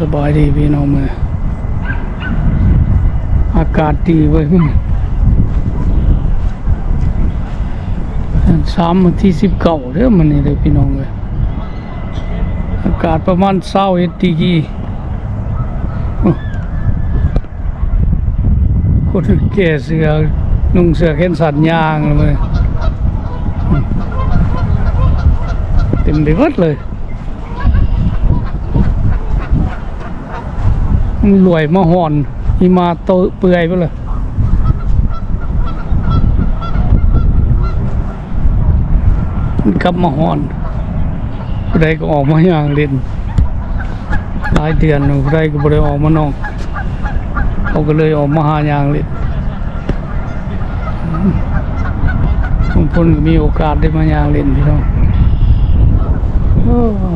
สบายดีพี่น้องมืออากาศดีเว้ยมึงสามวันที่สิบเก้าเด้อมันนี่เลยพี่น้องเลยอากาศประมาณเศร้าเอ็ดดีกีโอ้คนแก่เสือนุ่งเสือแขนสันยางเลยเต็มไปหมดเลย มัน รวยมาหอนหิมาโตเปื่อยไปเลยมันกลับมาหอนผู้ใดก็ออกมาอย่างเล่นหลายเดือนผู้ใดก็บ่ได้ออกมานอกเขาก็เลยออกมาหาอย่างเล่นบางคนมีโอกาสได้มาอย่างเล่นพี่น้อง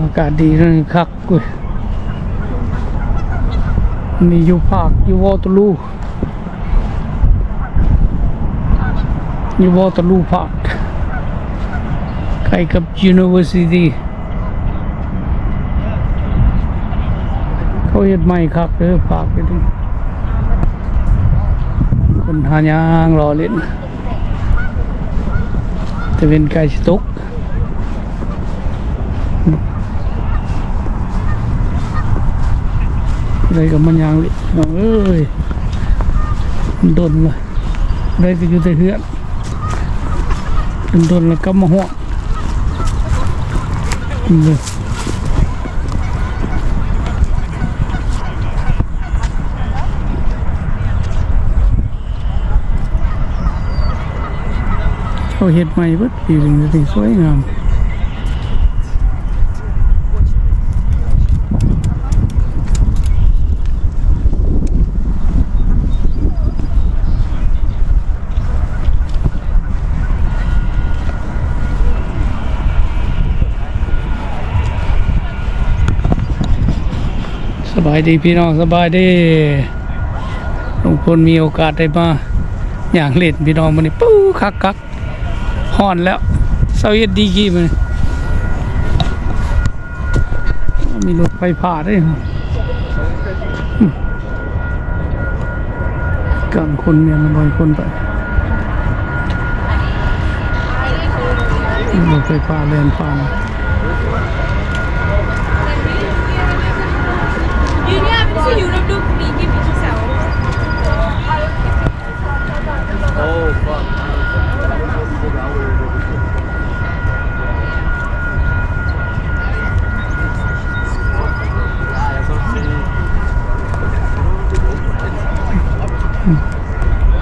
อากาศดีนั่นคักเว้ย นี่อยู่ภาคอยู่วอตลูอยู่วอตลูภาคใกล้กับ University เขาเฮ็ดใหม่ครับเด้อภาคไปดิคนหายางรอเล่นจะเป็นไก่สตก อะไรกับมันยางเลยน้องเอ้ยมันโดนเลยได้ก็อยู่แต่เฮือนมันโดนแล้วก็มาหัวงเลยเขาเฮ็ดใหม่เบิดปีหนึงจะถึงสวยงาม บายดีพี่น้องสบายดีลุงพลมีโอกาสได้มาอย่างเล่นพี่น้องมันนี่ปู้คักคักห่อนแล้วเสาเย็ดดีกี่มันมีรถไฟผ่าด้วยเหรออืมกลางคนเนี่ยมันลอยคนไปรถไฟฟ้าแล่นผ่านยืนเนี่ยเป็นชื่ออยู่น้ำดุกมีกินมีชื่อเสา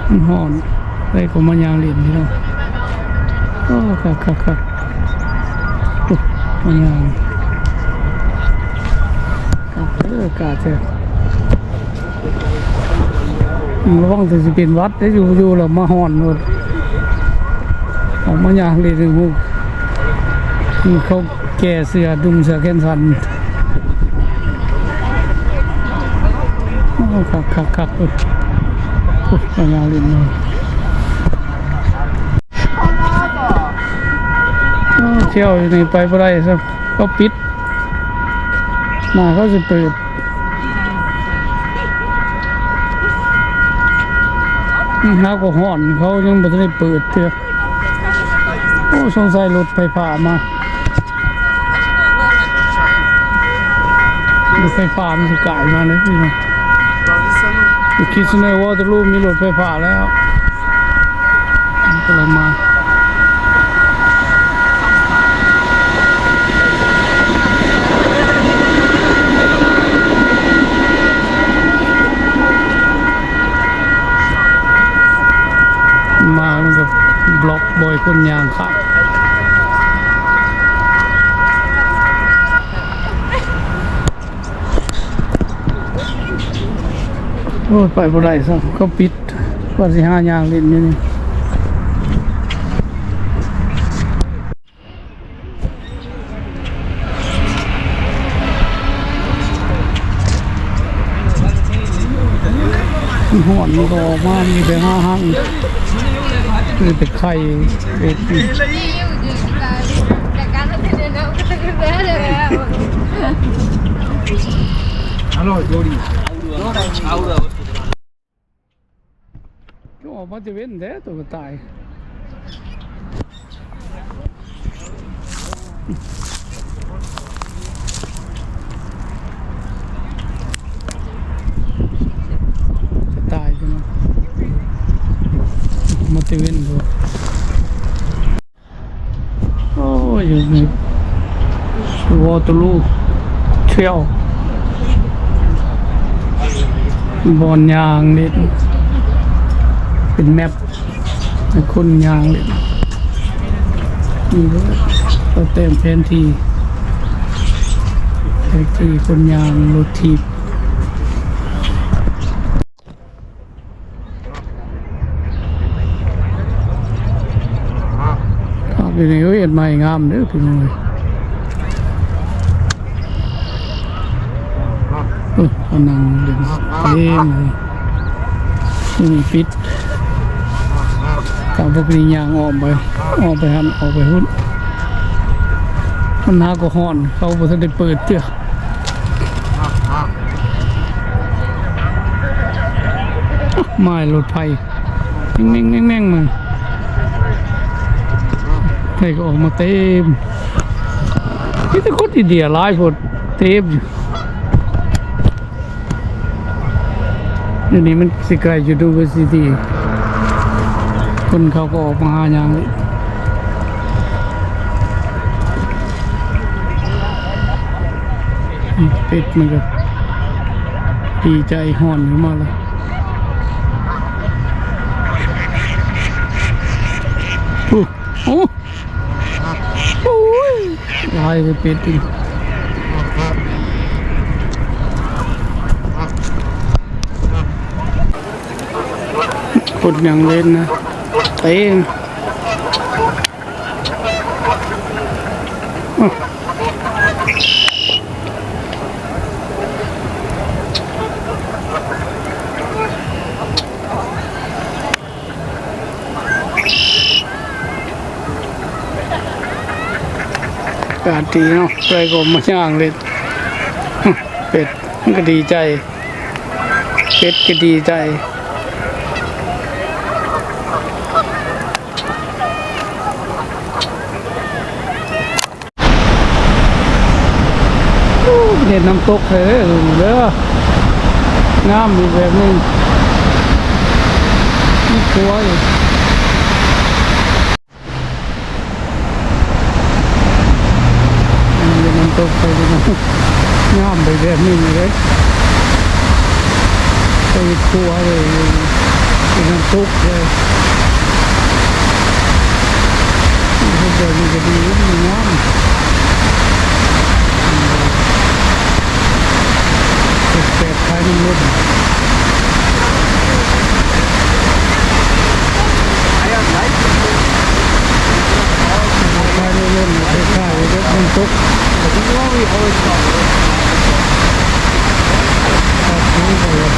มันห่ อนเลยก็มายางเหรียญนี่เนาะโอ้ครับครับครับโอ้มายางครับเออกาเจ้ระวังแต่จะเป็นวัดได้อยู่อยู่แล้วมาหอนหมดออกมายางเหรียญหนึ่งพวกนี่เขาแก่เสือดุมเสือแขนสันโอ้ครับครับครับเออยมายางเหรียญเลยโอ้ เที่ยวอยู่ในไปบ่ได้ครับก็ปิดมาเขาจะเปิดน้าก็ห่อนเขายังไม่ได้เปิดเถอะโอ้สงสัยรถไฟฟ้ามารถไฟฟ้ามันจะกลายมาเลยพี่น้องคิดเสนอว่าจะรูปมีรถไฟฟ้าแล้วก็เลยมามามันก็ บอกบยคนยางขับโอ้ไปบ่ได้ซะก็ปิดว่าสิหายางเล่นอยู่นี่ห่อนมันก็ออกมามีแต่ห้าห้าง มีแต่ไข่เด็ดอีกแต่การทำเดินแล้วก็จะเป็นแบบก็ออกมาจะเว้นแท้ตัวก็ตายจะตายกันเนาะ มาจะเว้นดูโอ้ยอยู่ในวอตลูเที่ยวบอลยางเล่เป็นแมปคนยางเลยนี่ก็เราเต็มแผนที่แผนที่คนยางรถทีบ ครับอยู่ในเอ้ยเอ็ดใหม่งามเด้อพี่น้องเอออเอานังเด่นเต็มเลยนี่ปิดตามพวกนี้ยางออกไปออกไปหันออกไปหุ่นมันหาก็ห่อน เขาบ่ทันได้เปิดเจ้าไม้รถไฟแม่งแม่งแม่งมา ไฟก็ออกมาเต็มนี่แต่คนอินเดียหลายคนเต็มอยู่นี้มันสิไกลยูนิเวอร์ซิตี้คนเขาก็ออกมาหาอย่างเลยอืมเป็ดมันก็ดีใจห่อนขึ้นมาเลยโอ้โอ้โอ้ ยลายเลยเป็ดากาศดีเนาะใครก็มาย่างเลยเป็ดมันก็ดีใจ เป็ดก็ดีใจเห็นน้ำตกเลยเด้องามอีกแบบนึงนี่กลัวอยู่เห็นน้ำตกไปเล ย่อมไปแบบนี้เลยไปตัวเลยเห็นน้ำตกเลยนี่เดี๋ยวนี้ก็ดีมันงามแปดท้ายน้ำรถท้ายน้ำรถคล้ายๆรถบรรทุกครับนี่ก็เลย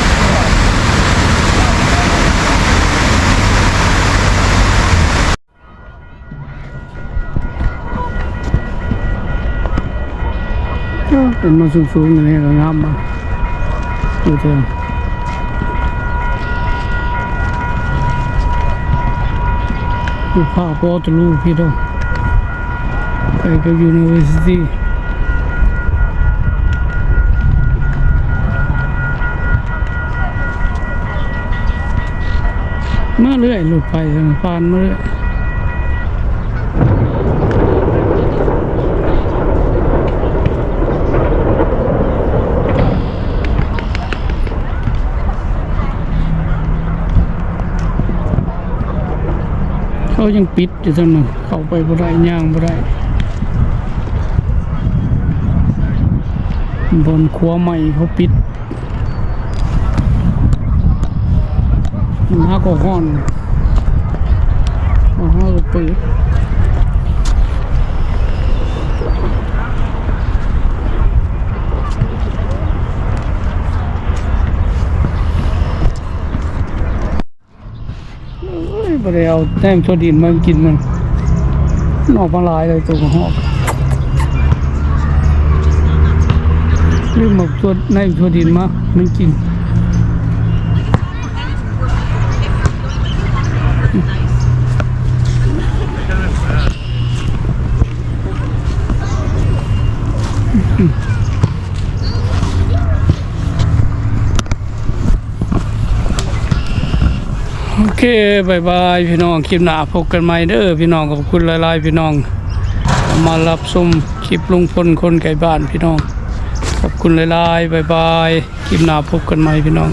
เออเป็นสูงๆอย่างนี้ก็งามมากดูเถอะดูภาพวอเตอร์ลูพี่น้องไปกับยูนิเวอร์ซิตี้มาเรื่อยรถไฟทางผ่านมาเรื่อย เขายังปิดอยู่ทั้งนั้นเข้าไปบ่ได้ย่างบ่ได้บนขัวใหม่เขาปิดมาก็ห้อนมาห้าก็เปิดเอ้ยบ่ได้เอาแต้มทั่วดินมากินมันนอกมาหลายเลยตัวหอกลืมหมกตัวในตัวดินมามันกินอ เคบายบายพี่น้องคลิปหน้าพบกันใหม่เด้อพี่น้องขอบคุณหลายๆพี่น้อง มารับชมคลิปลุงพลคนไก่บ้านพี่น้อง ขอบคุณหลายๆบายบายคลิปหน้าพบกันใหม่พี่น้อง